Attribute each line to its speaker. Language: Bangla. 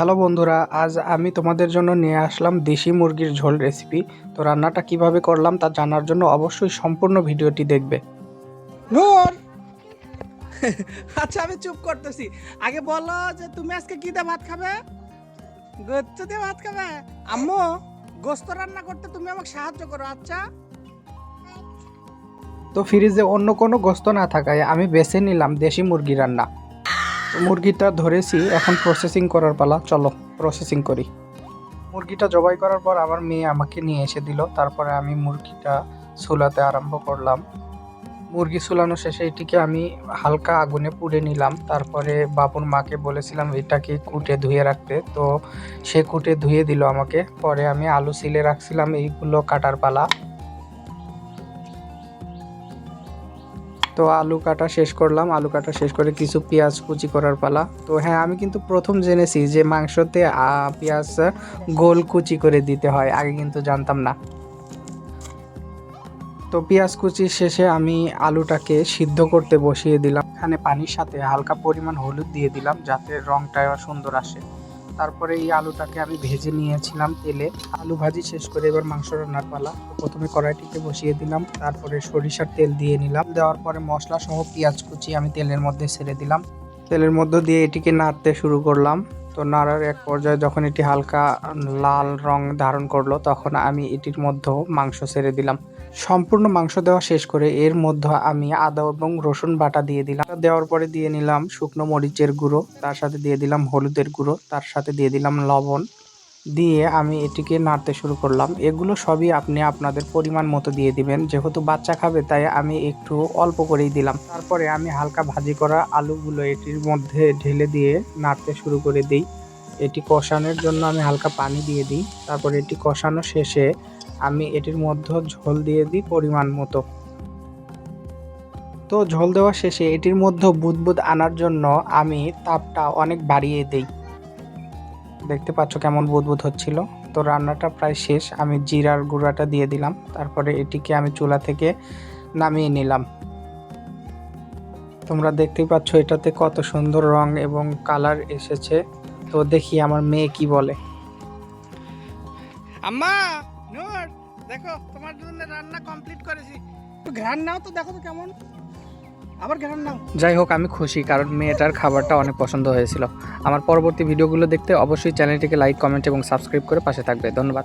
Speaker 1: হ্যালো বন্ধুরা আজ আমি তোমাদের জন্য নিয়ে আসলাম দেশি মুরগির ঝোল রেসিপি তো রান্নাটা কীভাবে করলাম তা জানার জন্য অবশ্যই সম্পূর্ণ ভিডিওটি দেখবে।
Speaker 2: আচ্ছা আমি চুপ করতেছি। আগে বলো যে তুমি আজকে কি দিয়ে ভাত খাবে? গোস্ত দিয়ে ভাত খাবে? আম্মু গোস্ত রান্না করতে তুমি আমাকে সাহায্য করো আচ্ছা?
Speaker 1: তো ফ্রিজে অন্য কোনো গোস্ত না থাকায় আমি বেছে নিলাম দেশি মুরগি রান্না। মুরগিটা ধরেছি, এখন প্রসেসিং করার পালা, চলো প্রসেসিং করি। মুরগিটা জবাই করার পর আমার মেয়ে আমাকে নিয়ে এসে দিল, তারপরে আমি মুরগিটা চুলাতে আরম্ভ করলাম। মুরগি চুলানো শেষে এটিকে আমি হালকা আগুনে পুড়ে নিলাম, তারপরে বাবুর মাকে বলেছিলাম, এটাকে কুটে ধুয়ে রাখতে। তো সে কুটে ধুয়ে দিল আমাকে, পরে আমি আলু সিলে রাখছিলাম, এইগুলো কাটার পালা। তো আলু কাটা শেষ করলাম। আলু কাটা শেষ করে কিছু পেঁয়াজ কুচি করার পালা। তো হ্যাঁ আমি কিন্তু প্রথম জেনেছি যে মাংসতে পেঁয়াজ গোল কুচি করে দিতে হয়। আগে কিন্তু জানতাম না। তো পেঁয়াজ কুচি শেষে আমি আলুটাকে সিদ্ধ করতে বসিয়ে দিলাম। এখানে পানির সাথে হালকা পরিমাণ হলুদ দিয়ে দিলাম, যাতে রংটা সুন্দর আসে। তারপরে এই আলুটাকে আমি ভেজে নিয়েছিলাম তেলে। আলু ভাজি শেষ করে এবার মাংস রান্নার পালা। প্রথমে কড়াইটিকে বসিয়ে দিলাম, তারপরে সরিষার তেল দিয়ে নিলাম। দেওয়ার পরে মশলা সহ পেঁয়াজ কুচি আমি তেলের মধ্যে ছেড়ে দিলাম। তেলের মধ্যে দিয়ে এটিকে নাড়তে শুরু করলাম। তো নাড়ার এক পর্যায়ে যখন এটি হালকা লাল রং ধারণ করল, তখন আমি এটির মধ্যেও মাংস ছেড়ে দিলাম। সম্পূর্ণ মাংস দেওয়া শেষ করে এর মধ্যে আমি আদা এবং রসুন বাটা দিয়ে দিলাম। দেওয়ার পরে দিয়ে নিলাম শুকনো মরিচের গুঁড়ো, তার সাথে দিয়ে দিলাম হলুদের গুঁড়ো, তার সাথে দিয়ে দিলাম লবণ। দিয়ে আমি এটিকে নাড়তে শুরু করলাম। এগুলো সবই আপনি আপনাদের পরিমাণ মতো দিয়ে দিবেন। যেহেতু বাচ্চা খাবে, তাই আমি একটু অল্প করেই দিলাম। তারপরে আমি হালকা ভাজি করা আলুগুলো এটির মধ্যে ঢেলে দিয়ে নাড়তে শুরু করে দিই। এটি কষানোর জন্য আমি হালকা পানি দিয়ে দিই। তারপরে এটি কষানো শেষে আমি এটির মধ্যে ঝোল দিয়ে দিই পরিমাণ মতো। তো ঝোল দেওয়া শেষে এটির মধ্যে বুদবুদ আনার জন্য আমি তাপটা অনেক বাড়িয়ে দিই। দেখতে পাচ্ছ কেমন বুদবুদ হচ্ছিল। তো রান্নাটা প্রায় শেষ। আমি জিরার গুঁড়াটা দিয়ে দিলাম। তারপরে এটিকে আমি চুলা থেকে নামিয়ে নিলাম। তোমরা দেখতেই পাচ্ছ এটাতে কত সুন্দর রং এবং কালার এসেছে। তো দেখি আমার মেয়ে কি বলে।
Speaker 2: আম্মা নূর দেখো তোমার জন্য রান্না কমপ্লিট করেছি। ঘ্রাণ নাও তো দেখো তো কেমন।
Speaker 1: যাই হোক, আমি খুশি, কারণ মেয়েটার খাবারটা অনেক পছন্দ হয়েছিল। আমার পরবর্তী ভিডিওগুলো দেখতে অবশ্যই চ্যানেলটিকে লাইক কমেন্ট এবং সাবস্ক্রাইব করে পাশে থাকবে। ধন্যবাদ।